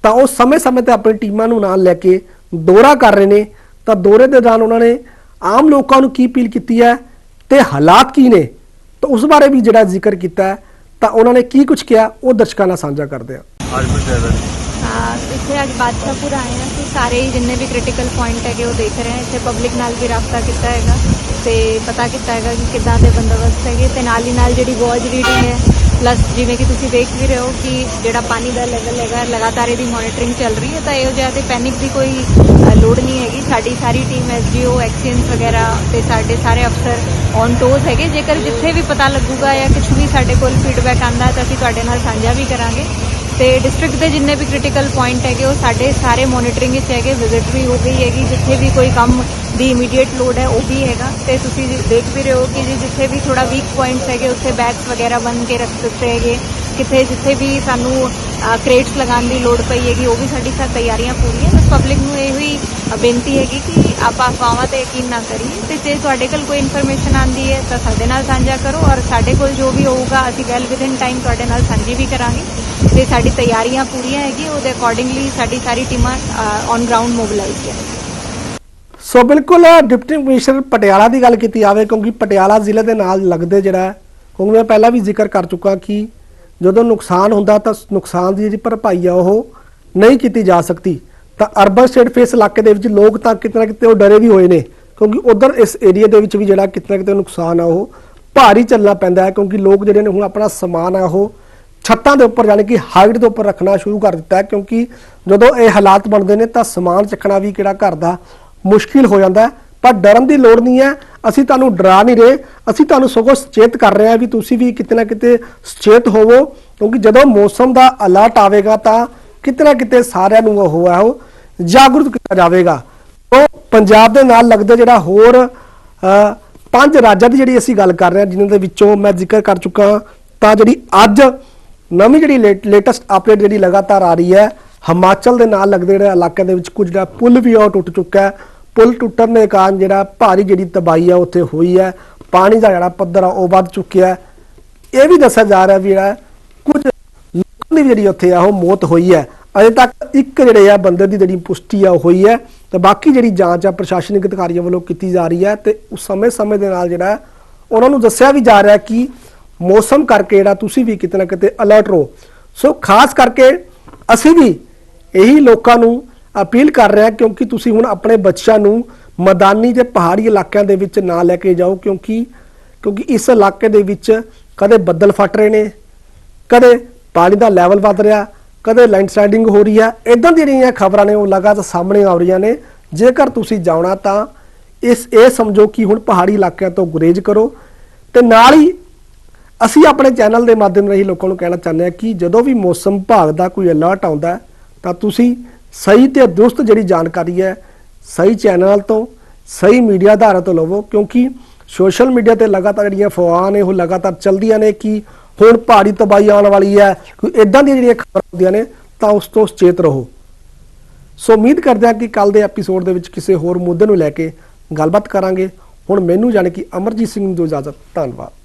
ਤਾਂ ਉਹ ਸਮੇਂ-ਸਮੇਂ ਤੇ ਆਪਣੀ ਟੀਮਾਂ ਨੂੰ ਨਾਲ ਲੈ ਕੇ ਦੌਰਾ ਕਰ ਰਹੇ ਨੇ। ਤਾਂ ਦੌਰੇ ਦੇ ਦੌਰਾਨ ਉਹਨਾਂ ਨੇ ਆਮ ਲੋਕਾਂ ਨੂੰ ਕੀ ਅਪੀਲ ਕੀਤੀ ਹੈ ਤੇ ਹਾਲਾਤ ਕੀ ਨੇ? ਤਾਂ ਉਸ ਬਾਰੇ ਵੀ ਜਿਹੜਾ ਜ਼ਿਕਰ ਕੀਤਾ ਹੈ, ਤਾਂ ਉਹਨਾਂ ਨੇ ਕੀ ਕੁਝ ਕਿਹਾ, ਉਹ ਦਰਸ਼ਕਾਂ ਨਾਲ ਸਾਂਝਾ ਕਰਦੇ ਆ ਅੱਜ ਮੈਂ ਇੱਥੇ ਅੱਜ ਬਾਦਸ਼ਾਹਪੁਰ ਆਏ ਹਾਂ ਅਸੀਂ। ਸਾਰੇ ਹੀ ਜਿੰਨੇ ਵੀ ਕ੍ਰਿਟੀਕਲ ਪੁਆਇੰਟ ਹੈਗੇ ਉਹ ਦੇਖ ਰਹੇ ਹਾਂ। ਇੱਥੇ ਪਬਲਿਕ ਨਾਲ ਵੀ ਰਾਬਤਾ ਕੀਤਾ ਹੈਗਾ ਤੇ ਪਤਾ ਕੀਤਾ ਹੈਗਾ ਕਿ ਕਿੱਦਾਂ ਦੇ ਬੰਦੋਬਸਤ ਹੈਗੇ ਤੇ ਨਾਲ ਹੀ ਨਾਲ ਜਿਹੜੀ ਵਾਚ ਰੀਡਿੰਗ ਹੈ ਪਲੱਸ ਜਿਵੇਂ ਕਿ ਤੁਸੀਂ ਦੇਖ ਵੀ ਰਹੇ ਹੋ ਕਿ ਜਿਹੜਾ ਪਾਣੀ ਦਾ ਲੈਵਲ ਹੈਗਾ, ਲਗਾਤਾਰ ਇਹਦੀ ਮੋਨੀਟਰਿੰਗ ਚੱਲ ਰਹੀ ਹੈ ਤਾਂ ਇਹੋ ਜਿਹਾ ਤੇ ਪੈਨਿਕ ਦੀ ਕੋਈ ਲੋੜ ਨਹੀਂ ਹੈਗੀ। ਸਾਡੀ ਸਾਰੀ ਟੀਮ ਐਸਜੀਓ ਐਕਸੀਅਨਸ ਵਗੈਰਾ ਤੇ ਸਾਡੇ ਸਾਰੇ ਅਫਸਰ ਔਨ ਟੋਜ਼ ਹੈਗੇ। ਜੇਕਰ ਜਿੱਥੇ ਵੀ ਪਤਾ ਲੱਗੂਗਾ ਜਾਂ ਕੁਝ ਵੀ ਸਾਡੇ ਕੋਲ ਫੀਡਬੈਕ ਆਂਦਾ ਤਾਂ ਅਸੀਂ ਤੁਹਾਡੇ ਨਾਲ ਸਾਂਝਾ ਵੀ ਕਰਾਂਗੇ। ਤੇ ਡਿਸਟ੍ਰਿਕਟ ਦੇ ਜਿੰਨੇ ਵੀ ਕ੍ਰਿਟੀਕਲ ਪੁਆਇੰਟ ਹੈਗੇ, ਉਹ ਸਾਡੇ ਸਾਰੇ ਮੋਨੀਟਰਿੰਗ ਵਿੱਚ ਹੈਗੇ ਵਿਜ਼ਿਟ ਵੀ ਹੋ ਗਈ ਹੈਗੀ, ਜਿੱਥੇ ਵੀ ਕੋਈ ਕੰਮ ਦੀ ਇਮੀਡੀਏਟ ਲੋਡ ਹੈ, ਉਹ ਵੀ ਹੈਗਾ। ਤੇ ਤੁਸੀਂ ਦੇਖ ਵੀ ਰਹੇ ਹੋ ਕਿ ਜੀ ਜਿੱਥੇ ਵੀ ਥੋੜਾ ਵੀਕ ਪੁਆਇੰਟਸ ਹੈਗੇ, ਉੱਥੇ ਬੈਗਸ ਵਗੈਰਾ ਬੰਨ ਕੇ ਰੱਖ ਦਿੱਤੇ ਹੈਗੇ। ਕਿਤੇ ਜਿੱਥੇ ਵੀ ਸਾਨੂੰ ਕ੍ਰੇਟਸ ਲਗਾਉਣ ਦੀ ਲੋੜ ਪਈ ਹੈਗੀ, ਉਹ ਵੀ ਸਾਡੀ ਸਭ ਤਿਆਰੀਆਂ ਪੂਰੀਆਂ। ਬਸ ਪਬਲਿਕ ਨੂੰ ਇਹ ਹੀ ਬੇਨਤੀ ਹੈਗੀ ਕਿ ਆਪਾਂ ਅਫਵਾਹਾਂ ਤੇ ਯਕੀਨ ਨਾ ਕਰੀਏ। ਤੇ ਜੇ ਤੁਹਾਡੇ ਕੋਲ ਕੋਈ ਇਨਫੋਰਮੇਸ਼ਨ ਆਂਦੀ ਹੈ, ਤਾਂ ਸਾਡੇ ਨਾਲ ਸਾਂਝਾ ਕਰੋ। ਔਰ ਸਾਡੇ ਕੋਲ ਜੋ ਵੀ ਹੋਊਗਾ, ਅਸੀਂ ਵੈਲ ਵਿਦਿਨ ਟਾਈਮ ਤੁਹਾਡੇ ਨਾਲ ਸਾਂਝੀ ਵੀ ਕਰਾਂਗੇ। ਤੇ ਸਾਡੀ ਤਿਆਰੀਆਂ ਪੂਰੀਆਂ ਹੈਗੀ ਉਹਦੇ ਅਕੋਰਡਿੰਗਲੀ ਸਾਡੀ ਸਾਰੀ ਟੀਮਾਂ ਔਨ ਗਰਾਊਂਡ ਮੋਬਿਲਾਈਜ਼ਡ ਹੈ ਸੋ ਬਿਲਕੁਲ ਡਿਪਟੀ ਕਮਿਸ਼ਨਰ ਪਟਿਆਲਾ ਦੀ ਗੱਲ ਕੀਤੀ ਜਾਵੇ ਕਿਉਂਕਿ ਪਟਿਆਲਾ ਜ਼ਿਲ੍ਹੇ ਦੇ ਨਾਲ ਲੱਗਦੇ ਜਿਹੜਾ ਹੈ, ਕਿਉਂਕਿ ਮੈਂ ਪਹਿਲਾਂ ਵੀ ਜ਼ਿਕਰ ਕਰ ਚੁੱਕਾ ਕਿ ਜਦੋਂ ਨੁਕਸਾਨ ਹੁੰਦਾ ਤਾਂ ਨੁਕਸਾਨ ਦੀ ਜਿਹੜੀ ਭਰਪਾਈ ਆ ਉਹ ਨਹੀਂ ਕੀਤੀ ਜਾ ਸਕਦੀ। ਤਾਂ ਅਰਬਨ ਸਟੇਟ ਫੇਸ ਇਲਾਕੇ ਦੇ ਵਿੱਚ ਲੋਕ ਤਾਂ ਕਿਤੇ ਨਾ ਕਿਤੇ ਉਹ ਡਰੇ ਵੀ ਹੋਏ ਨੇ ਕਿਉਂਕਿ ਉਧਰ ਇਸ ਏਰੀਆ ਦੇ ਵਿੱਚ ਵੀ ਜਿਹੜਾ ਕਿਤੇ ਨਾ ਕਿਤੇ ਨੁਕਸਾਨ ਆ ਉਹ ਭਾਰੀ ਚੱਲਣਾ ਪੈਂਦਾ ਹੈ ਕਿਉਂਕਿ ਲੋਕ ਜਿਹੜੇ ਨੇ ਹੁਣ ਆਪਣਾ ਸਮਾਨ ਆ ਉਹ ਛੱਤਾਂ ਦੇ ਉੱਪਰ ਯਾਨੀ ਕਿ ਹਾਈਟ ਦੇ ਉੱਪਰ ਰੱਖਣਾ ਸ਼ੁਰੂ ਕਰ ਦਿੱਤਾ ਕਿਉਂਕਿ ਜਦੋਂ ਇਹ ਹਾਲਾਤ ਬਣਦੇ ਨੇ ਤਾਂ ਸਮਾਨ ਚੱਕਣਾ ਵੀ ਕਿਹੜਾ ਘਰ ਦਾ ਮੁਸ਼ਕਿਲ ਹੋ ਜਾਂਦਾ ਪਰ ਡਰਨ ਦੀ ਲੋੜ ਨਹੀਂ ਹੈ, ਅਸੀਂ ਤੁਹਾਨੂੰ ਡਰਾ ਨਹੀਂ ਰਹੇ, ਅਸੀਂ ਤੁਹਾਨੂੰ ਸਗੋਂ ਸੁਚੇਤ ਕਰ ਰਹੇ ਹਾਂ ਵੀ ਤੁਸੀਂ ਵੀ ਕਿਤੇ ਨਾ ਕਿਤੇ ਸੁਚੇਤ ਹੋਵੋ, ਕਿਉਂਕਿ ਜਦੋਂ ਮੌਸਮ ਦਾ ਅਲਰਟ ਆਵੇਗਾ ਤਾਂ ਕਿਤੇ ਨਾ ਕਿਤੇ ਸਾਰਿਆਂ ਨੂੰ ਉਹ ਹੈ, ਉਹ ਜਾਗਰੂਕ ਕੀਤਾ ਜਾਵੇਗਾ। ਉਹ ਪੰਜਾਬ ਦੇ ਨਾਲ ਲੱਗਦੇ ਜਿਹੜਾ ਹੋਰ ਪੰਜ ਰਾਜਾਂ ਦੀ ਜਿਹੜੀ ਅਸੀਂ ਗੱਲ ਕਰ ਰਹੇ ਹਾਂ, ਜਿਨ੍ਹਾਂ ਦੇ ਵਿੱਚੋਂ ਮੈਂ ਜ਼ਿਕਰ ਕਰ ਚੁੱਕਾ ਤਾਂ ਜਿਹੜੀ ਅੱਜ ਨਵੀਂ ਜਿਹੜੀ ਲੇਟੈਸਟ ਅਪਡੇਟ ਜਿਹੜੀ ਲਗਾਤਾਰ ਆ ਰਹੀ ਹੈ, ਹਿਮਾਚਲ ਦੇ ਨਾਲ ਲੱਗਦੇ ਜਿਹੜੇ ਇਲਾਕਿਆਂ ਦੇ ਵਿੱਚ ਕੁਝ ਜਿਹੜਾ ਪੁਲ ਵੀ ਆ, ਉਹ ਟੁੱਟ ਚੁੱਕਾ ਹੈ। ਪੁਲ ਟੁੱਟਣ ਦੇ ਕਾਰਨ ਜਿਹੜਾ ਭਾਰੀ ਜਿਹੜੀ ਤਬਾਹੀ ਆ, ਉੱਥੇ ਹੋਈ ਹੈ। ਪਾਣੀ ਦਾ ਜਿਹੜਾ ਪੱਧਰ ਆ, ਉਹ ਵੱਧ ਚੁੱਕਿਆ ਹੈ। ਇਹ ਵੀ ਦੱਸਿਆ ਜਾ ਰਿਹਾ ਵੀ ਜਿਹੜਾ ਕੁਝ ਲੋਕਾਂ ਦੀ ਵੀ ਜਿਹੜੀ ਉੱਥੇ ਆ, ਉਹ ਮੌਤ ਹੋਈ ਹੈ। ਅਜੇ ਤੱਕ ਇੱਕ ਜਿਹੜੇ ਆ ਬੰਦੇ ਦੀ ਜਿਹੜੀ ਪੁਸ਼ਟੀ ਆ, ਉਹ ਹੋਈ ਹੈ। ਤੇ ਬਾਕੀ ਜਿਹੜੀ ਜਾਂਚ ਆ, ਪ੍ਰਸ਼ਾਸਨਿਕ ਅਧਿਕਾਰੀਆਂ ਵੱਲੋਂ ਕੀਤੀ ਜਾ ਰਹੀ ਹੈ। ਤੇ ਉਸ ਸਮੇਂ-ਸਮੇਂ ਦੇ ਨਾਲ ਜਿਹੜਾ, ਉਹਨਾਂ ਨੂੰ ਦੱਸਿਆ ਵੀ ਜਾ ਰਿਹਾ ਕਿ ਮੌਸਮ ਕਰਕੇ ਜਿਹੜਾ ਤੁਸੀਂ ਵੀ ਕਿਤੇ ਨਾ ਕਿਤੇ ਅਲਰਟ ਰਹੋ। ਸੋ ਖਾਸ ਕਰਕੇ ਅਸੀਂ ਵੀ ਇਹੀ ਲੋਕਾਂ ਨੂੰ ਅਪੀਲ ਕਰ ਰਹੇ ਹਾਂ ਕਿਉਂਕਿ ਤੁਸੀਂ ਹੁਣ ਆਪਣੇ ਬੱਚਿਆਂ ਨੂੰ ਮੈਦਾਨੀ ਤੇ ਪਹਾੜੀ ਇਲਾਕਿਆਂ ਦੇ ਵਿੱਚ ਨਾ ਲੈ ਕੇ ਜਾਓ ਕਿਉਂਕਿ ਕਿਉਂਕਿ ਇਸ ਇਲਾਕੇ ਦੇ ਵਿੱਚ ਕਦੇ ਬੱਦਲ ਫਟ ਰਹੇ ਨੇ, ਕਦੇ ਪਾਣੀ ਦਾ ਲੈਵਲ ਵੱਧ ਰਿਹਾ, ਕਦੇ ਲੈਂਡਸਲਾਈਡਿੰਗ ਹੋ ਰਹੀ ਹੈ। ਇਦਾਂ ਦੀਆਂ ਜਿਹੜੀਆਂ ਖਬਰਾਂ ਨੇ, ਉਹ ਲਗਾਤਾਰ ਸਾਹਮਣੇ ਆ ਰਹੀਆਂ ਨੇ। ਜੇਕਰ ਤੁਸੀਂ ਜਾਣਾ ਤਾਂ ਇਸ, ਇਹ ਸਮਝੋ ਕਿ ਹੁਣ ਪਹਾੜੀ ਇਲਾਕਿਆਂ ਤੋਂ ਗੁਰੇਜ਼ ਕਰੋ ਤੇ ਨਾਲ ਹੀ ਅਸੀਂ ਆਪਣੇ ਚੈਨਲ ਦੇ ਮਾਧਿਅਮ ਰਾਹੀਂ ਲੋਕਾਂ ਨੂੰ ਕਹਿਣਾ ਚਾਹੁੰਦੇ ਹਾਂ ਕਿ ਜਦੋਂ ਵੀ ਮੌਸਮ ਵਿਭਾਗ ਦਾ ਕੋਈ ਅਲਰਟ ਆਉਂਦਾ ਤਾਂ ਤੁਸੀਂ ਸਹੀ ਤੇ ਦਰੁਸਤ ਜਿਹੜੀ ਜਾਣਕਾਰੀ ਹੈ, ਸਹੀ ਚੈਨਲ ਤੋਂ, ਸਹੀ ਮੀਡੀਆ ਆਧਾਰਾਂ ਤੋਂ ਲਵੋ, ਕਿਉਂਕਿ ਸੋਸ਼ਲ ਮੀਡੀਆ ਤੇ ਲਗਾਤਾਰ ਜਿਹੜੀਆਂ ਅਫਵਾਹਾਂ ਨੇ, ਉਹ ਲਗਾਤਾਰ ਚੱਲਦੀਆਂ ਨੇ ਕਿ ਹੁਣ ਭਾਰੀ ਤਬਾਹੀ ਆਉਣ ਵਾਲੀ ਹੈ, ਕੋਈ ਇਦਾਂ ਦੀਆਂ ਜਿਹੜੀਆਂ ਖਬਰਾਂ ਹੁੰਦੀਆਂ ਨੇ, ਤਾਂ ਉਸ ਤੋਂ ਸੁਚੇਤ ਰਹੋ। ਸੋ ਉਮੀਦ ਕਰਦੇ ਹਾਂ ਕਿ ਕੱਲ ਦੇ ਐਪੀਸੋਡ ਦੇ ਵਿੱਚ ਕਿਸੇ ਹੋਰ ਮੁੱਦੇ ਨੂੰ ਲੈ ਕੇ ਗੱਲਬਾਤ ਕਰਾਂਗੇ। ਹੁਣ ਮੈਨੂੰ ਜਾਣੀ ਕਿ ਅਮਰਜੀਤ ਸਿੰਘ ਨੂੰ ਦਿਓ ਇਜਾਜ਼ਤ, ਧੰਨਵਾਦ।